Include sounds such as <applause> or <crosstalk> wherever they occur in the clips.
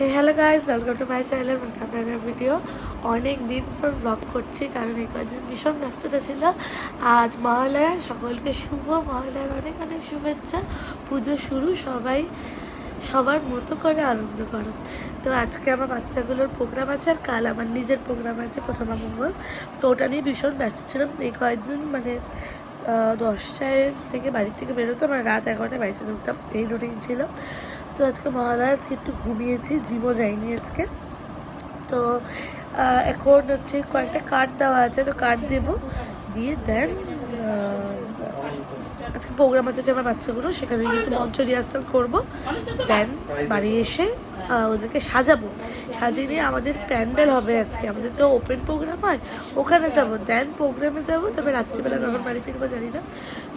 Hey hello guys welcome to my channel আপনাদের video অনেক দিন পর ব্লগ করছি, কারণ এই কদিন ভীষণ ব্যস্ততা ছিল। আজ মহালয়া, সকলকে শুভ মহালয়ার অনেক অনেক শুভেচ্ছা। পুজো শুরু, সবাই সবার মতো করে আনন্দ করো। তো আজকে আমার বাচ্চাগুলোর প্রোগ্রাম আছে আর কাল আমার নিজের প্রোগ্রাম আছে, প্রথমা মঙ্গল। তো ওটা নিয়ে ভীষণ ব্যস্ত ছিলাম। এই কয়েকদিন মানে দশটায় থেকে বাড়ি থেকে বেরোতাম আর রাত এগারোটায় বাড়িতে ঢুকতাম। এই রুটিন ছিল। তো আজকে আজকে একটু ঘুমিয়েছি, জিমও যাইনি আজকে। তো এখন হচ্ছে কয়েকটা কার্ড দেওয়া আছে, তো কার্ড দেবো। দিয়ে দেন আজকে প্রোগ্রাম আছে আমার বাচ্চাগুলো, সেখানে একটু মঞ্চ রিহার্সাল করব। দেন বাড়ি এসে ওদেরকে সাজাবো। সাজিয়ে নিয়ে আমাদের প্যান্ডেল হবে আজকে। আমাদের তো ওপেন প্রোগ্রাম হয়, ওখানে যাব। দেন প্রোগ্রামে যাব, তবে রাত্রিবেলা কখন বাড়ি ফিরবো জানি না।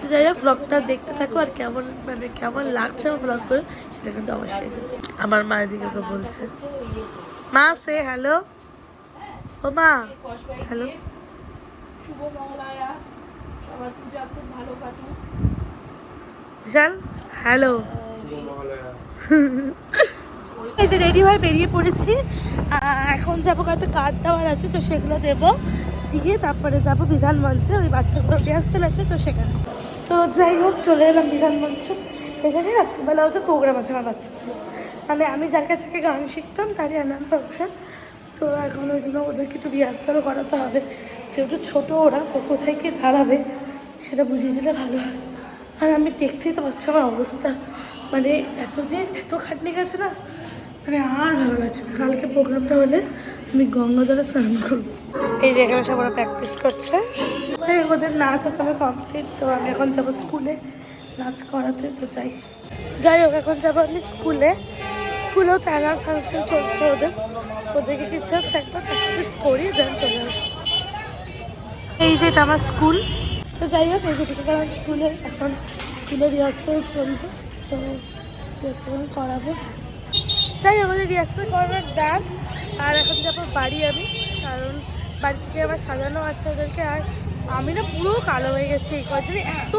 যাই হোক ব্লগটা দেখতে থাকো আর কেমন মানে কেমন লাগছে আমার ব্লগ করে, সেটা কিন্তু অবশ্যই আমার মায়ের দিকে তো বলছে। মা সে হ্যালো ও মা হ্যালো বিশাল হ্যালো এই যে রেডি হয়ে বেরিয়ে পড়েছি। এখন যাব কয়েকটা কার্ড দেওয়ার আছে, তো সেগুলো দেবো। দিয়ে তারপরে যাব বিধান মঞ্চে। ওই বাচ্চাগুলো রিহার্সেল আছে তো সেখানে। তো যাই হোক, চলে এলাম বিধান মঞ্চ। এখানে রাত্রিবেলা ওদের প্রোগ্রাম আছে আমার বাচ্চাগুলো মানে আমি যার কাছে গান শিখতাম, তারই আনার ফাংশন তো এখন ওই জন্য ওদেরকে একটু রিহার্সাল করাতে হবে। যেহেতু ছোটো ওরা, তো কোথায় গিয়ে দাঁড়াবে, সেটা বুঝিয়ে দিলে ভালো হয়। আর আমি দেখতেই তো পাচ্ছি আমার অবস্থা। মানে এতদিন, এত খাটনি গেছে না মানে আর ভালো লাগছে না। কালকে প্রোগ্রামটা হলে আমি গঙ্গা জলে স্নান করব। এই যে এখানে সব ওরা প্র্যাকটিস করছে। ওদের নাচ ওখানে কমপ্লিট তো আমি এখন যাব স্কুলে নাচ করাতে, তো যাই। যাই হোক, এখন যাব আমি স্কুলে। স্কুলেও তো ফাংশন চলছে ওদের। ওদেরকে কি জাস্ট একবার প্র্যাকটিস করি দেন চলে আসব। এই যে এটা আমার স্কুল। তো যাই হোক, এই যে ঢুকে গেলাম স্কুলে, এখন স্কুলে রিহার্সাল চলবে, তো রিহার্সাল করাবো। যাই হোক, ওদের রিহার্সাল করানোর ডান আর এখন যাব বাড়ি আমি, কারণ বাড়ি থেকে আবার সাজানো আছে ওদেরকে, আর আমি না পুরো কালো হয়ে গেছি এই কদিনে। এত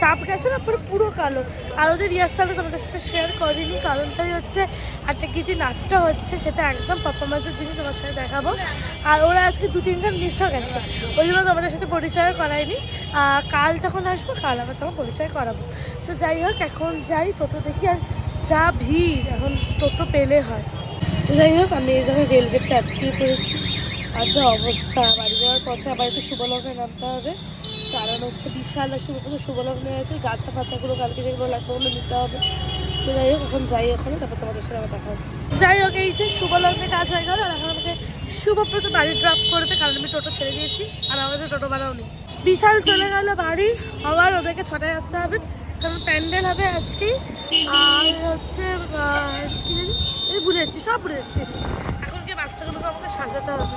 চাপ গেছে না, পুরো পুরো কালো। আর ওদের রিহার্সালটা তোমাদের সাথে শেয়ার করিনি, কারণটাই হচ্ছে একটা গীতি নাট্য হচ্ছে সেটা একদম পারফরমেন্সের দিনই তোমার সাথে দেখাবো। আর ওরা আজকে দু, তিনজন মিস হয়ে গেছে। ওই জন্য তোমাদের সাথে পরিচয় করাইনি। কাল যখন আসব, কাল আবার তোমার পরিচয় করাবো। তো যাই হোক, এখন যাই টোটো দেখি, আর যা ভিড়, এখন টোটো পেলে হয়। যাই হোক, আমি এই জায়গায় রেলগেটটা আটকিয়ে পড়েছি আর যা অবস্থা। বাড়ি যাওয়ার পথে আবার একটু শুভলগ্নে নামতে হবে। কারণ হচ্ছে বিশাল আর শুভপুজো শুভলগ্নে আছে। গাছা ফাছাগুলো কালকে যেগুলো লাগবে ওগুলো নিতে হবে। তো যাই হোক, এখন যাই ওখানে, তারপর তোমাদের সাথে আবার দেখা হচ্ছে। যাই হোক, এই যে শুভলগ্নে কাজ হয়ে গেল, আর এখন আমাকে শুভব্রত বাড়ি ড্রপ করবে। কারণ আমি টোটো ছেড়ে দিয়েছি, আর আমাদের টোটো ভাড়াও নেই। বিশাল চলে গেল বাড়ি। আবার ওদেরকে ছটায় আসতে হবে। কারণ প্যান্ডেল হবে আজকেই আর হচ্ছে ভুলে যাচ্ছি সব ভুলে যাচ্ছি এখন কি বাচ্চাগুলোকে আমাকে সাজাতে হবে।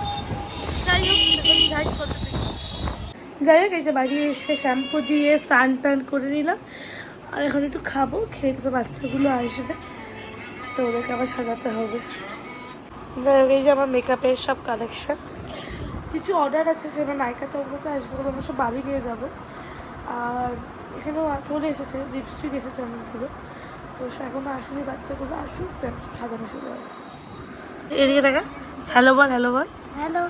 যাই হোক যাই ছোটো থেকে। যাই হোক এই যে বাড়ি এসে শ্যাম্পু দিয়ে স্নান টান করে নিলাম। আর এখন একটু খাব খেয়ে দেবে বাচ্চাগুলো আসবে। তো ওদেরকে আবার সাজাতে হবে। যাই হোক এই যে আমার মেকআপের সব কালেকশান কিছু অর্ডার আছে যেন নায়িকাতে ওগুলোতে আসবে ওগুলো অবশ্য বাড়ি নিয়ে যাব। আর এখানেও চলে এসেছে লিপস্টিক এসেছে অনেকগুলো। তো সে এখনও আসেনি বাচ্চাগুলো আসুক দেন সাজানো শুরু হবে। এদিকে দেখা। হ্যালো বল হ্যালো বল। হ্যালো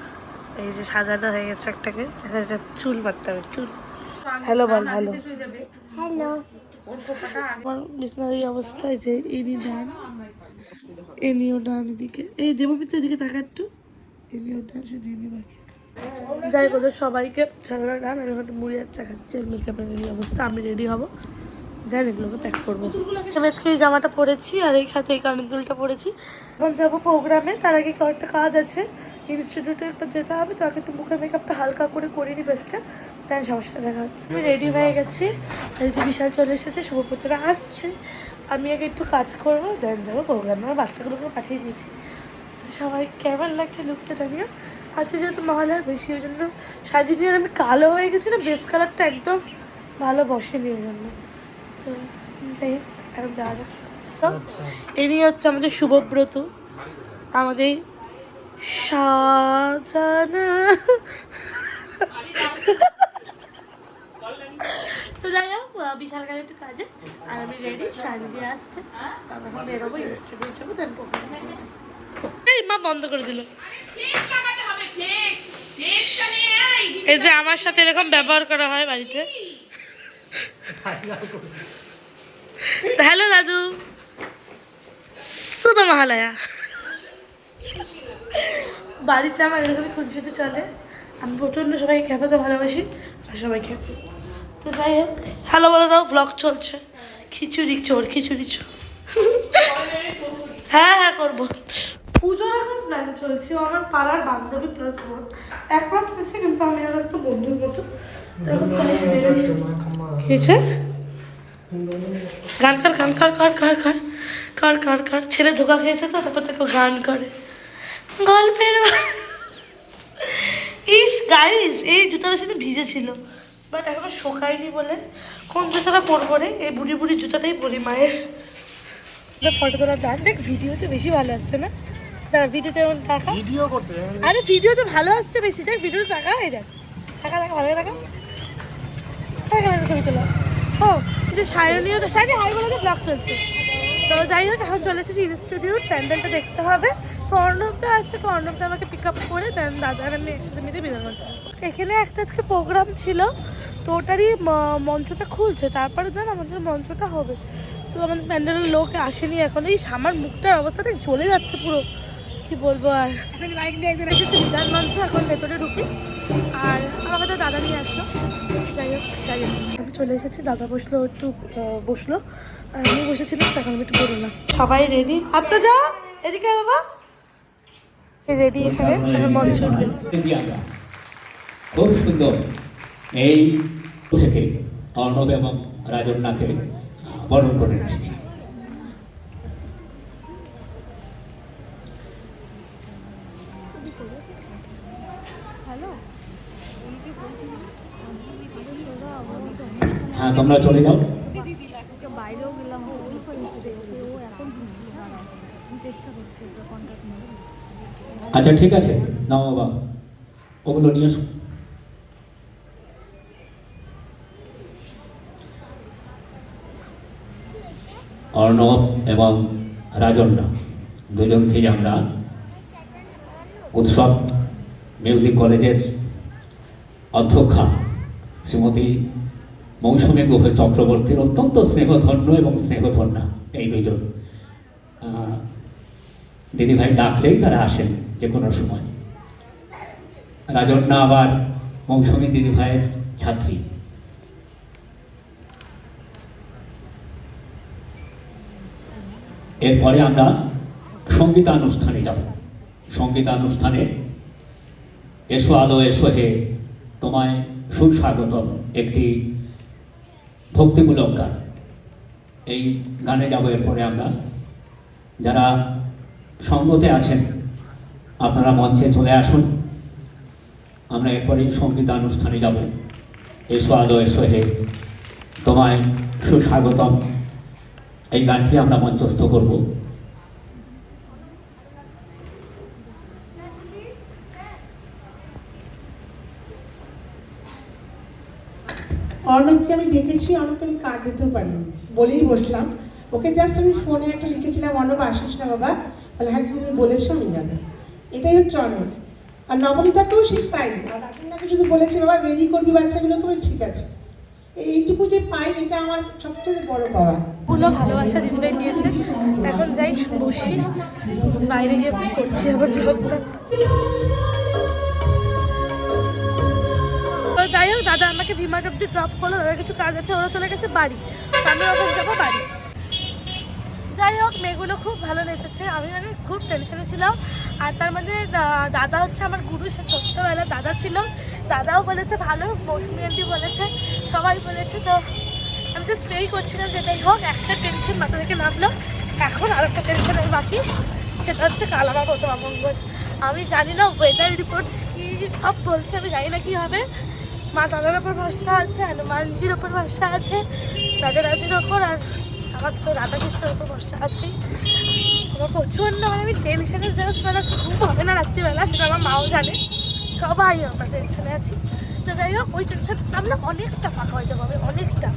এই যে সাজানো হয়ে গেছে একটাকে। এখন এটা চুল বাঁধতে হবে চুল। হ্যালো বল হ্যালো হ্যালো আমার বিছনার এই অবস্থায় যে ইনি ডান এনিও ডান এদিকে। এই দেবমিত্র এদিকে থাকা একটু। এনিও ডান শুধু ইনি বাকি। যাই হোক সবাইকে সাধারণ ডান আমি এখন মুড়ি আর চা খাচ্ছি মেকআপের এই অবস্থা আমি রেডি হব। দেন এগুলোকে প্যাক করব। আজকে এই জামাটা পরেছি আর এই সাথে এই কানের দুলটা পরেছি। এখন যাব প্রোগ্রামে তার আগে কয়েকটা কাজ আছে। ইনস্টিটিউটে একবার যেতে হবে তো আগে একটু মুখের মেকআপটা হালকা করে করে নি বেসটা দেন সবার সাথে দেখা হচ্ছে। আমি রেডি হয়ে গেছি। আর এই যে বিশাল চলে এসেছে শুভপুত্ররা আসছে। আমি আগে একটু কাজ করব দেন যাব প্রোগ্রামে আমার বাচ্চাগুলোকে পাঠিয়ে দিয়েছি। তো সবাই কেমন লাগছে লুকটা জানিও? আজকে যেহেতু মহালয়ার বেশি ওই জন্য সাজিয়ে নিয়ে আমি কালো হয়ে গেছি না বেস কালারটা একদম ভালো বসেনি ওই জন্য। তো যাই হোক এখন যাওয়া যাক। তো ইনি হচ্ছে আমাদের শুভব্রত। আমাদের সাজানা। তো যাই হোক বিশাল গাড়ি একটু কাজে। আর আমি রেডি দিয়ে আসছে। তারপর বেরোবো ইনস্টিটিউট যাব দেন মা বন্ধ করে দিল। এই যে আমার সাথে এরকম ব্যবহার করা হয় বাড়িতে। হ্যালো দাদু। শুভ মহালয়া। বাড়িতে আমার এরকমই খুনসুটি চলে। আমি প্রচণ্ড সবাইকে খেপাতে ভালোবাসি আর সবাই খেপে। তো যাই হোক, হ্যালো বলে দাও ব্লগ চলছে। খিচুড়ি, চোর খিচুড়ি, চোর। হ্যাঁ হ্যাঁ করব। পুজোর এখন প্ল্যান চলছে আমার পাড়ার বান্ধবী প্লাস বোন। এক মাস গেছে কিন্তু আমি আর একটা বন্ধুর মতো। খেয়েছে গান কার গান কার কার কার কার কার কার, কর ছেলে ধোকা খেয়েছে তো, তারপর ও গান করে। গল্পের ইস গাইস এই জুতাটা সেদিন ভিজে ছিল বাট এখনও শোকায়নি বলে। কোন জুতাটা পরবো রে? এই বুড়ি বুড়ি জুতাটাই পরি মায়ের। ফটো তোলা যান দেখ ভিডিওতে বেশি ভালো আসছে না? দাঁড়া ভিডিওতে এমন টাকা ভিডিও করতে আরে ভিডিও তো ভালো আসছে বেশি। দেখ ভিডিও টাকা এই দেখ। টাকা টাকা ভালো টাকা ছবি তোলা। ও এই যে সায়নীয় তো সায়নী হাই বলে ব্লগ চলছে। তো যাই হোক এখন চলে এসেছি ইনস্টিটিউট প্যান্ডেলটা দেখতে হবে। তো অর্ণবদা আসছে তো আমাকে পিক আপ করে দেন দাদা আর আমি একসাথে মিলে বিধানগঞ্জ। এখানে একটা আজকে প্রোগ্রাম ছিল, তো ওটারই মঞ্চটা খুলছে, তারপরে দেন আমাদের মঞ্চটা হবে। তো আমাদের প্যান্ডেলের লোক আসেনি এখন, এই সামার মুখটার অবস্থাটা জ্বলে যাচ্ছে পুরো। কি বলব আর? এখন বাইক নিয়ে একজন এসেছে মঞ্চে, এখন ভেতরে ঢুকি। আর আমাকে তো দাদা নিয়ে আসলো। যাই হোক যাই হোক। আমি চলে এসেছি, দাদা বসল, একটু বসল। আমি বসেছিলাম, তখন আমি একটু বেরোলাম। সবাই রেডি আর তো যা এদিকে বাবা। রেডি এখানে মঞ্চ খুব সুন্দর। এই থেকে অর্ণব এবং রাজন্যাকে বরণ করে এসেছি হ্যাঁ তোমরা চলে যাও। আচ্ছা ঠিক আছে। নাও বাবা। ওগুলো নিয়ে অর্ণব এবং রাজন্যা দুজনকেই আমরা? উৎসব মিউজিক কলেজের অধ্যক্ষা, শ্রীমতী মৌসুমী গুহ চক্রবর্তীর অত্যন্ত স্নেহধন্য এবং স্নেহধন্যা এই দুজন দিদিভাই ডাকলেই তারা আসেন। যে কোনো সময়। রাজন্যা আবার মৌসুমী দিদিভাইয়ের ছাত্রী। এরপরে আমরা সঙ্গীতানুষ্ঠানে যাব। সঙ্গীতানুষ্ঠানে এসো আলো, এসো হে, তোমায় সুস্বাগতম একটি ভক্তিমূলক গান। এই গানে যাব এরপরে আমরা। যারা সঙ্গতে আছেন আপনারা মঞ্চে চলে আসুন। আমরা এরপরেই সঙ্গীতানুষ্ঠানে যাব। এসো আলো এসো হে। তোমায় সুস্বাগতম। এই গানটি আমরা মঞ্চস্থ করব। অর্ণবকে আমি ডেকেছি, অর্ণবকে আমি কার্ড দিতেও পারিনি। বলেই বসলাম। ওকে জাস্ট আমি ফোনে একটা লিখেছিলাম, অর্ণব, আসিস না বাবা? তাহলে হ্যাঁ তুমি বলেছ, আমি যাব এটাই হচ্ছে অর্ণব আর নবনীতাকেও ঠিক তাই আর আপনাকে শুধু বলেছি, বাবা, রেডি করবি বাচ্চাগুলোকে বলে ঠিক আছে। এইটুকু যে পাই, এটা আমার সবচেয়ে বড় পাওয়া। পুরো ভালোবাসা দিদিভাই দিয়েছে। এখন যাই বসি, বাইরে গিয়ে করছি আবার ব্লগটা। যাই হোক, দাদা আমাকে ভিমাট অব্দি ড্রপ করল, দাদা কিছু কাজ আছে, ওরা চলে গেছে বাড়ি। আমি ওখানে যাব বাড়ি। যাই হোক, মেয়েগুলো খুব ভালো নেচেছে। আমি মানে খুব টেনশনে ছিলাম। আর তার মধ্যে দাদা হচ্ছে আমার গুরু, সে ছোট্টবেলা দাদা ছিল। দাদাও বলেছে ভালো, মৌসুমি আন্টি বলেছে, সবাই বলেছে। তো আমি তো প্রেই করছিলাম যেটাই হোক, একটা টেনশন মাথা থেকে নামলো। এখন আর একটা টেনশনের বাকি, সেটা হচ্ছে কাল আমার প্রথম অমঙ্গল। আমি জানি না ওয়েদার রিপোর্ট কী সব বলছে, আমি জানি না কী হবে। মা দাদার ওপর ভরসা আছে, হনুমানজির ওপর ভরসা আছে, রাজারাজির ওপর, আর আমার তো রাধাকৃষ্ণের ওপর ভরসা আছেই আমার প্রচণ্ড মানে আমি টেনশনে জাস্ট মানে ঘুম হবে না রাত্রিবেলা সেটা আমার মাও জানে। সবাই আমরা টেনশনে আছি। তো যাই হোক ওই টেনশন আমরা অনেকটা ফাঁকা হয়ে যাব আমি অনেকটা।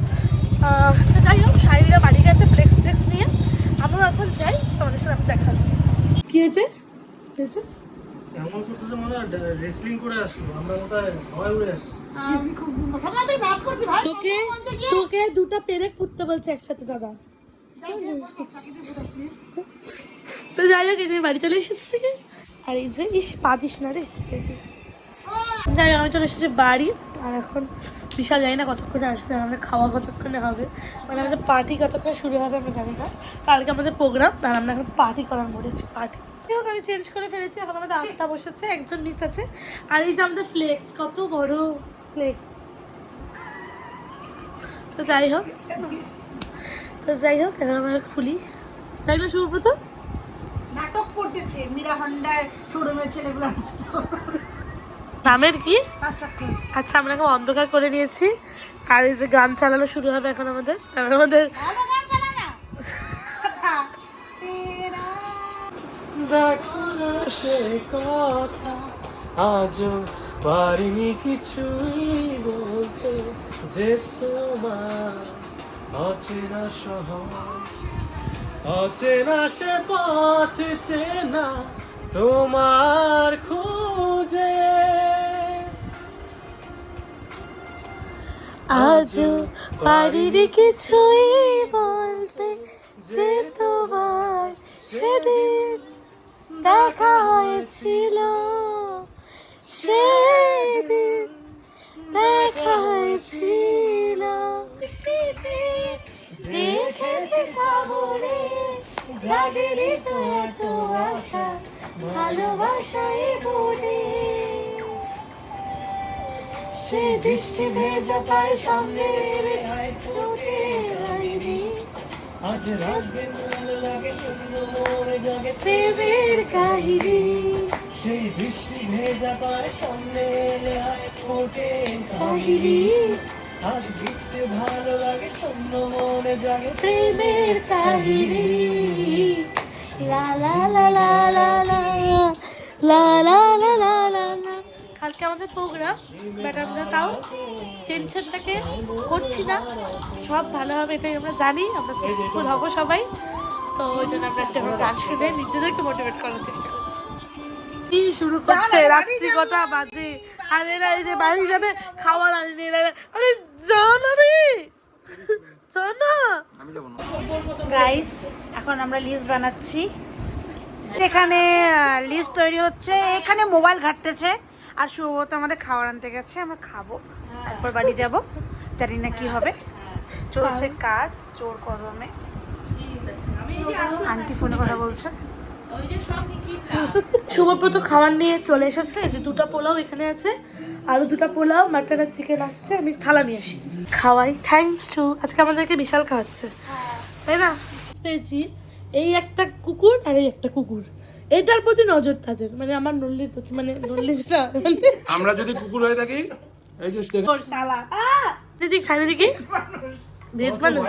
তো যাই হোক শাড়িরা বাড়ি গেছে ফ্লেক্স ফ্লেক্স নিয়ে। আমিও এখন যাই তোমাদের সাথে আমি দেখা হচ্ছে। কি হয়েছে? যে এমন করতেছে মনে রেসলিং করে আসলো আমরা কোথায়? ভয় উড়ে আসছি। তোকে তোকে দুটো পেরেক ফুটতে বলছে একসাথে দাদা। তো যাই হোক এই বাড়ি চলে এসেছি। আর এই যে, ইস পাজিস না রে। এই। যাই হোক, আমি চলে এসেছি বাড়ি। আর এখন বিশাল জানি না কতক্ষণে আসবে, আর আমাদের খাওয়া কতক্ষণে হবে। মানে আমাদের পার্টি কতক্ষণে শুরু হবে আমরা জানি না। কালকে আমাদের প্রোগ্রাম আর আমরা এখন পার্টি করার মোড়ে পার্টি হোক, আমি চেঞ্জ করে ফেলেছি। এখন আমাদের আটটা বসেছে, একজন মিস আছে। আর এই যে আমাদের ফ্লেক্স কত বড় ফ্লেক্স তো যাই হোক। তো যাই হোক এখন আমরা খুলি। তাই না শুভব্রত নাটক করতেছে মীরা হন্ডার শোরুমের ছেলেগুলোর মতো। নামের কি? আচ্ছা আমরা এখন অন্ধকার করে নিয়েছি। আর এই যে গান চালানো শুরু হবে এখন আমাদের। তারপর আমাদের আজও পারিনি কিছুই বলতে যে তোমার অচেনা শহর অচেনা সে পথ চেনা তোমার খোঁজে। আজও পারিনি কিছুই বলতে যে তোমার সেদিন দেখা হয়েছিল। সেদিন দেখা জাগেরি তো এত আশা ভালোবাসায় বলে সে দৃষ্টি ভেজা পায় সামনে এলে ঠোঁটে রাইনি। আজ রাত দিন ভালো লাগে শূন্য মনে জাগে প্রেমের কাহিনী। সেই বৃষ্টি ভেজা পায় সামনে এলে হয় ঠোঁটে কাহিনী। আজ ভিজতে ভালো লাগে শূন্য মনে জাগে প্রেমের কাহিনী কালকে আমাদের প্রোগ্রাম বাট তাও টেনশনটাকে করছি না সব ভালো হবে এটাই আমরা জানি আমরা সবাই তো ওই জন্য আমরা একটা গান শুনে নিজেদেরকে মোটিভেট করার চেষ্টা কি শুরু করছে রাত্রি কটা বাজে। আর এরা এই যে বাড়ি যাবে খাওয়ার আনি এরা আরে জানা রে। জানা। গাইস এখন আমরা লিস্ট বানাচ্ছি। এখানে লিস্ট তৈরি হচ্ছে। এখানে মোবাইল ঘাটতেছে। আর শুভত আমাদের খাওয়ার আনতে গেছে আমরা খাব। তারপর বাড়ি যাব। জানি না কি হবে। চলছে কাজ চোর কদমে। আন্টি ফোনে কথা বলছে। শুভব্রত খাবার নিয়ে চলে এসেছে যে দুটো পোলাও এখানে আছে আরও দুটো পোলাও মাটন আর চিকেন আসছে আমি থালা নিয়ে আসি। খাওয়াই থ্যাঙ্কস টু আজকে আমাদেরকে বিশাল খাওয়াচ্ছে। তাই না? পেয়েছি এই একটা কুকুর আর এই একটা কুকুর। এটার প্রতি নজর তাদের মানে আমার নল্লির প্রতি মানে নল্লি যেটা মানে আমরা যদি কুকুর হয়ে থাকি এই যে আহ! দিদি সামনে দিকে ভেজ মানুষ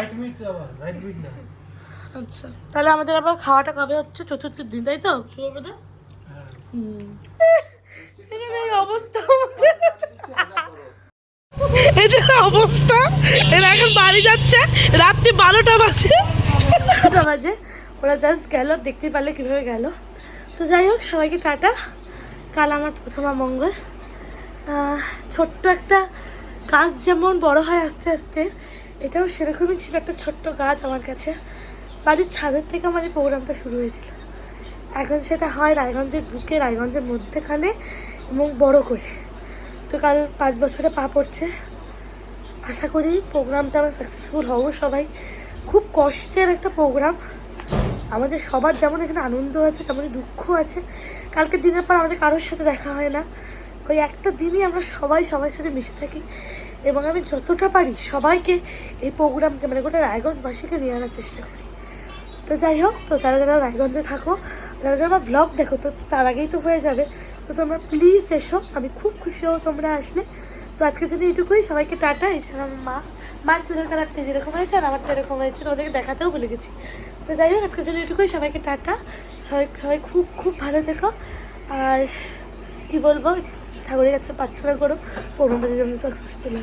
আচ্ছা তাহলে আমাদের আবার খাওয়াটা কবে হচ্ছে? চতুর্থ দিন তাই তো? শুভব্রত <laughs> অবস্থা যে অবস্থা। এরা এখন বাড়ি যাচ্ছে। রাত্রি বারোটা বাজে। বারোটা বাজে। ওরা জাস্ট গেল, দেখতে পারলে কীভাবে গেল। তো যাই হোক, সবাইকে টাটা। কাল আমার প্রথমা মঙ্গল। ছোট্ট একটা গাছ যেমন বড় হয় আস্তে আস্তে, এটাও সেরকমই ছিল একটা ছোট্ট গাছ আমার কাছে। বাড়ির ছাদের থেকে আমার এই প্রোগ্রামটা শুরু হয়েছিল। এখন সেটা হয়, রায়গঞ্জের বুকে, রায়গঞ্জের মধ্যেখানে এবং বড় করে। তো কাল পাঁচ বছরে পা পড়ছে। আশা করি প্রোগ্রামটা আমরা সাকসেসফুল হব সবাই। খুব কষ্টের একটা প্রোগ্রাম। আমাদের সবার যেমন এখানে আনন্দ আছে, তেমনই দুঃখ আছে। কালকের দিনের পর আমাদের কারোর সাথে দেখা হয় না। ওই একটা দিনই আমরা সবাই সবার সাথে মিশে থাকি। এবং আমি যতটা পারি সবাইকে এই প্রোগ্রামকে মানে গোটা রায়গঞ্জবাসীকে নিয়ে আনার চেষ্টা করি। তো যাই হোক, তো যারা যারা রায়গঞ্জে থাকো যারা যারা ব্লগ দেখো তো, তার আগেই তো হয়ে যাবে। তো তোমরা প্লিজ এসো, আমি খুব খুশি হব তোমরা আসলে। তো আজকের জন্য এইটুকুই, সবাইকে টাটা। এছাড়া আমার মা, মার চুলের কালারটা যেরকম হয়েছে আর আমার এরকম হয়েছে, তোমাদেরকে দেখাতেও ভুলে গেছি। তো যাই হোক, আজকের জন্য এটুকুই সবাইকে টাটা। সবাই সবাই খুব খুব ভালো থেকো। আর কি বলব, ঠাকুরের কাছে প্রার্থনা করো যেন সাকসেসফুল